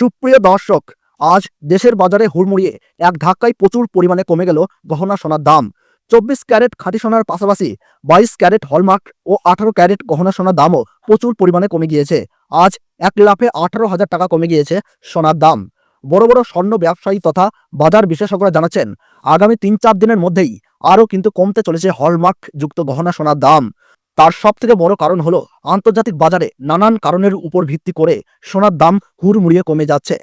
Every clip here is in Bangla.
সুপ্রিয় দর্শক, আজ দেশের বাজারে হুড়মুড়িয়ে এক ধাক্কায় প্রচুর পরিমাণে কমে গেল গহনা সোনার দাম। চব্বিশ ক্যারেট খাঁটি সোনার পাশাপাশি বাইশ ক্যারেট হলমার্ক ও আঠারো ক্যারেট গহনা সোনার দামও প্রচুর পরিমাণে কমে গিয়েছে। আজ এক লাফে আঠারো হাজার টাকা কমে গিয়েছে সোনার দাম। বড় বড় স্বর্ণ ব্যবসায়ী তথা বাজার বিশেষজ্ঞরা জানাচ্ছেন, আগামী তিন চার দিনের মধ্যেই আরও কিন্তু কমতে চলেছে হলমার্ক যুক্ত গহনা সোনার দাম। তার সব থেকে বড় কারণ হলো আন্তর্জাতিক বাজারে নানান কারণের উপর ভিত্তি করে সোনার দাম হুড়মুড়িয়ে কমে যাচ্ছে,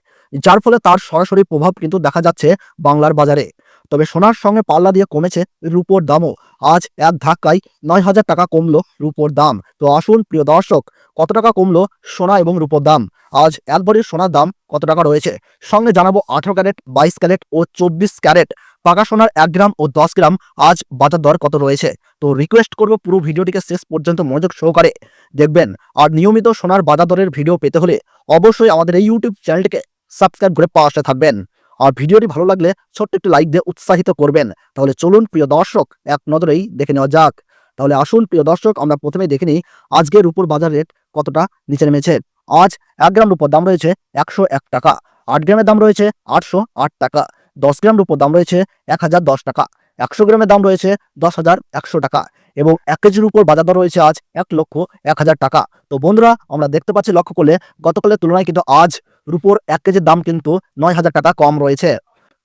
যার ফলে তার সরাসরি প্রভাব কিন্তু দেখা যাচ্ছে বাংলার বাজারে। তবে সোনার সঙ্গে পাল্লা দিয়ে কমেছে রূপোর দামও। আজ এক ধাক্কায় নয় হাজার টাকা কমলো রূপোর দাম। তো আসুন প্রিয় দর্শক, কত টাকা কমলো সোনা এবং রূপোর দাম? আজ এক সোনার দাম কত টাকা রয়েছে? সঙ্গে জানাব আঠারো ক্যারেট, বাইশ ক্যারেট ও চব্বিশ ক্যারেট। পাকা সোনার এক গ্রাম ও দশ গ্রাম আজ বাজার দর কত রয়েছে? তো রিকোয়েস্ট করব পুরো ভিডিওটিকে শেষ পর্যন্ত মনোযোগ সহকারে দেখবেন। আর নিয়মিত সোনার বাজার দরের ভিডিও পেতে হলে অবশ্যই আমাদের এই ইউটিউব চ্যানেলটিকে সাবস্ক্রাইব করে পাশে থাকবেন। আর ভিডিওটি ভালো লাগলে ছোট্ট একটি লাইক দিয়ে উৎসাহিত করবেন। তাহলে চলুন প্রিয় দর্শক, এক নজরেই দেখে নেওয়া যাক। তাহলে আসুন প্রিয় দর্শক, আমরা প্রথমে দেখে নিই আজকের রূপোর বাজার রেট কতটা নিচে নেমেছে। আজ এক গ্রাম রূপোর দাম রয়েছে একশো এক টাকা, আট গ্রামের দাম রয়েছে আটশো আট টাকা। দশ গ্রাম রূপোর দাম রয়েছে এক হাজার দশ টাকা। একশো গ্রামের দাম রয়েছে দশ হাজার একশো টাকা এবং এক কেজির উপর বাজার দর রয়েছে আজ এক লক্ষ এক হাজার টাকা। তো বন্ধুরা, আমরা দেখতে পাচ্ছি লক্ষ্য করলে গতকালের তুলনায় কিন্তু আজ রুপোর এক কেজির দাম কিন্তু নয় হাজার টাকা কম রয়েছে।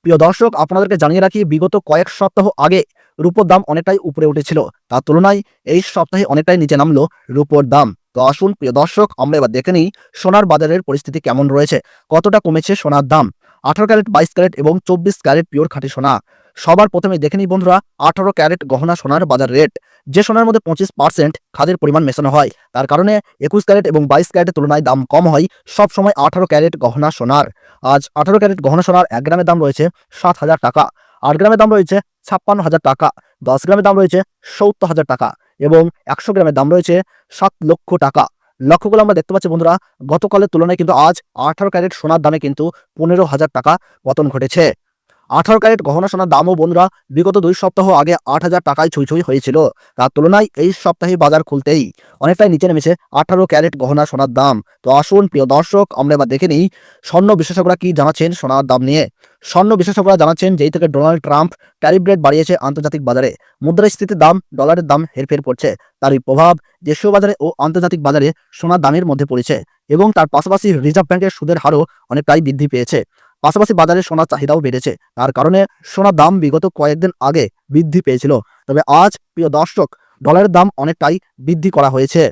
প্রিয় দর্শক, আপনাদেরকে জানিয়ে রাখি, বিগত কয়েক সপ্তাহ আগে রুপোর দাম অনেকটাই উপরে উঠেছিল। তার তুলনায় এই সপ্তাহে অনেকটাই নিচে নামলো রুপোর দাম। তো আসুন, প্রিয় দর্শক, আমরা এবার দেখে নিই সোনার বাজারের পরিস্থিতি কেমন রয়েছে, কতটা কমেছে সোনার দাম। আঠারো ক্যারেট, বাইশ ক্যারেট এবং চব্বিশ ক্যারেট পিওর খাঁটি সোনা। সবার প্রথমে দেখে নিই বন্ধুরা, আঠারো ক্যারেট গহনা সোনার বাজার রেট। যে সোনার মধ্যে পঁচিশ পার্সেন্ট খাদের পরিমাণ মেশানো হয়, তার কারণে একুশ ক্যারেট এবং বাইশ ক্যারেটের তুলনায় দাম কম হয়, সব সময় আঠারো ক্যারেট গহনা সোনার। আজ আঠারো ক্যারেট গহনা সোনার এক গ্রামের দাম রয়েছে সাত হাজার টাকা, আট গ্রামের দাম রয়েছে ছাপ্পান্ন হাজার টাকা, দশ গ্রামের দাম রয়েছে সত্তর হাজার টাকা এবং একশো গ্রামের দাম রয়েছে সাত লক্ষ টাকা। লক্ষ্য করলে আমরা দেখতে পাচ্ছি বন্ধুরা, গতকালের তুলনায় কিন্তু আজ আঠারো ক্যারেট সোনার দামে কিন্তু পনেরো হাজার টাকা পতন ঘটেছে। আঠারো ক্যারেট গহনা সোনার দামও বন্ধুরা, বিগত দুই সপ্তাহ আগে আট হাজার টাকায় ছুঁই ছুঁই হয়েছিল। তার তুলনায় এই সপ্তাহে বাজার খুলতেই অনেকটাই নিচে নেমেছে আঠারো ক্যারেট গহনা সোনার দাম। তো আসুন, প্রিয় দর্শক, আমরা এবার দেখে নিই স্বর্ণ বিশেষজ্ঞরা কি জানাচ্ছেন সোনার দাম নিয়ে। স্বর্ণ বিশেষজ্ঞরা জানাচ্ছেন যেই থেকে ডোনাল্ড ট্রাম্প ট্যারিফ রেট বাড়িয়েছে আন্তর্জাতিক বাজারে, মুদ্রাস্ফীতির দাম, ডলারের দাম হেরফের পড়ছে তারই প্রভাব দেশীয় বাজারে ও আন্তর্জাতিক বাজারে সোনার দামের মধ্যে পড়েছে এবং তার পাশাপাশি রিজার্ভ ব্যাংকের সুদের হারও অনেকটাই বৃদ্ধি পেয়েছে। পাশাপাশি বাজারে সোনার চাহিদাও বেড়েছে। তার কারণে সোনার দাম বিগত কয়েকদিন আগে বৃদ্ধি পেয়েছিল। তবে আজ, প্রিয় দর্শক, ডলারের দাম অনেকটাই বৃদ্ধি করা হয়েছে।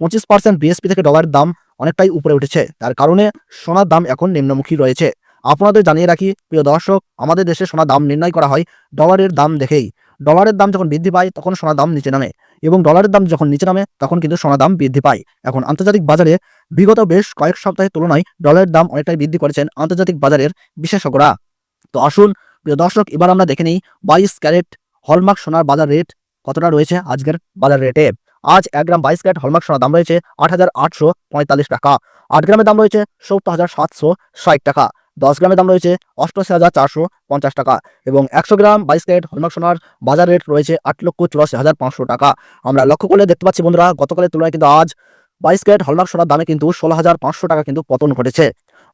পঁচিশ পার্সেন্ট বিএসপি থেকে ডলারের দাম অনেকটাই উপরে উঠেছে। তার কারণে সোনার দাম এখন নিম্নমুখী রয়েছে। আপনাদের জানিয়ে রাখি, প্রিয় দর্শক, আমাদের দেশে সোনার দাম নির্ণয় করা হয় ডলারের দাম দেখেই। ডলারের দাম যখন বৃদ্ধি পায়, তখন সোনার দাম নিচে নামে এবং ডলারের দাম যখন নিচে নামে, তখন কিন্তু সোনার দাম বৃদ্ধি পায়। এখন আন্তর্জাতিক বাজারে বিগত বেশ কয়েক সপ্তাহের তুলনায় ডলারের দাম অনেকটাই বৃদ্ধি করেছেন আন্তর্জাতিক বাজারের বিশেষজ্ঞরা। তো আসুন, প্রিয় দর্শক, এবার আমরা দেখে নিই বাইশ ক্যারেট হলমার্ক সোনার বাজার রেট কতটা রয়েছে আজকের বাজার রেটে। আজ এক গ্রাম বাইশ ক্যারেট হলমার্ক সোনার দাম রয়েছে আট হাজার আটশো পঁয়তাল্লিশ টাকা। আট গ্রামের দাম রয়েছে সত্তর টাকা। দশ গ্রামের দাম রয়েছে অষ্টআশি হাজার চারশো পঞ্চাশ টাকা এবং একশো গ্রাম বাইশ ক্যারেট হলমার্ক সোনার বাজার রেট রয়েছে আট লক্ষ চুরাশি হাজার পাঁচশো টাকা। আমরা লক্ষ্য করলে দেখতে পাচ্ছি বন্ধুরা, গতকালের তুলনায় কিন্তু আজ বাইশ ক্যারেট হলমার্ক সোনার দামে কিন্তু ষোলো হাজার পাঁচশো টাকা কিন্তু পতন ঘটেছে।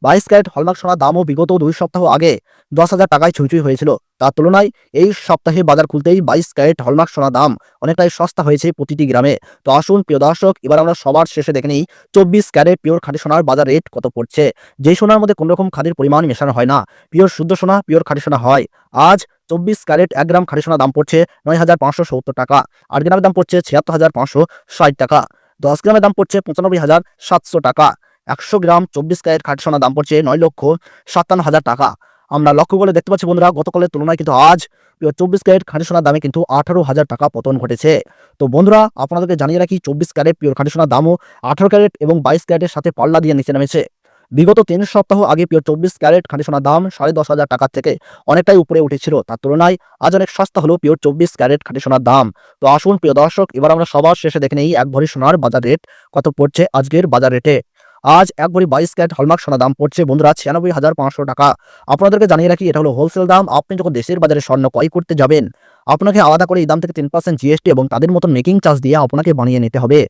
বাইশ ক্যারেট হলমার্ক সোনার দামও বিগত দুই সপ্তাহ আগে দশ হাজার টাকায় ছুঁই হয়েছিল। তার তুলনায় এই সপ্তাহে বাজার খুলতেই বাইশ ক্যারেট হলমার্ক সোনার দাম অনেকটাই সস্তা হয়েছে প্রতিটি গ্রামে। তো আসুন, প্রিয় দর্শক, এবার আমরা সবার শেষে দেখে নিই চব্বিশ ক্যারেট পিওর খাঁটি সোনার বাজার রেট কত পড়ছে। যেই সোনার মধ্যে কোনো রকম খাদির পরিমাণ মেশানো হয় না। পিওর শুদ্ধ সোনা, পিওর খাঁটি সোনা হয়। আজ চব্বিশ ক্যারেট এক গ্রাম খাঁটি সোনার দাম পড়ছে নয় হাজার পাঁচশো সত্তর টাকা। আট গ্রামের দাম পড়ছে ছিয়াত্তর হাজার পাঁচশো ষাট টাকা। দশ গ্রামের দাম পড়ছে পঁচানব্বই হাজার সাতশো টাকা। একশো গ্রাম চব্বিশ ক্যারেট খাঁটি সোনার দাম পড়ছে নয় লক্ষ সাতান্ন হাজার টাকা। আমরা লক্ষ্য করে দেখতে পাচ্ছি বন্ধুরা, গতকালের তুলনায় কিন্তু আজ চব্বিশ ক্যারেট খাঁটি সোনার দামে কিন্তু আঠারো হাজার টাকা পতন ঘটেছে। তো বন্ধুরা, আপনাদেরকে জানিয়ে রাখি, চব্বিশ ক্যারেট পিওর খাঁটি সোনার দামও আঠারো ক্যারেট এবং বাইশ ক্যারেটের সাথে পাল্লা দিয়ে নিচে নেমেছে। বিগত তিন সপ্তাহ আগে পিওর চব্বিশ ক্যারেট খাঁটি সোনার দাম সাড়ে দশ হাজার টাকার থেকে অনেকটাই উপরে উঠেছিল। তার তুলনায় আজ অনেক সস্তা হলো পিওর চব্বিশ ক্যারেট খাঁটি সোনার দাম। তো আসুন প্রিয় দর্শক, এবার আমরা সবার শেষে দেখে নেই, এক ভরি সোনার বাজার রেট কত পড়ছে আজকের বাজার রেটে। আজ এক ভরি বাইশ ক্যারেট হলমার্ক সোনা দাম পড়ছে বন্ধুরা ছিয়ানব্বই হাজার পাঁচশো টাকা। আপনাদেরকে জানিয়ে রাখি, এটা হলো হোলসেল দাম। আপনি যখন দেশের বাজারে স্বর্ণ ক্রয় করতে যাবেন, আপনাকে আলাদা করে এই দাম থেকে তিন পার্সেন্ট জিএসটি এবং তাদের মতন মেকিং চার্জ দিয়ে আপনাকে বানিয়ে নিতে হবে।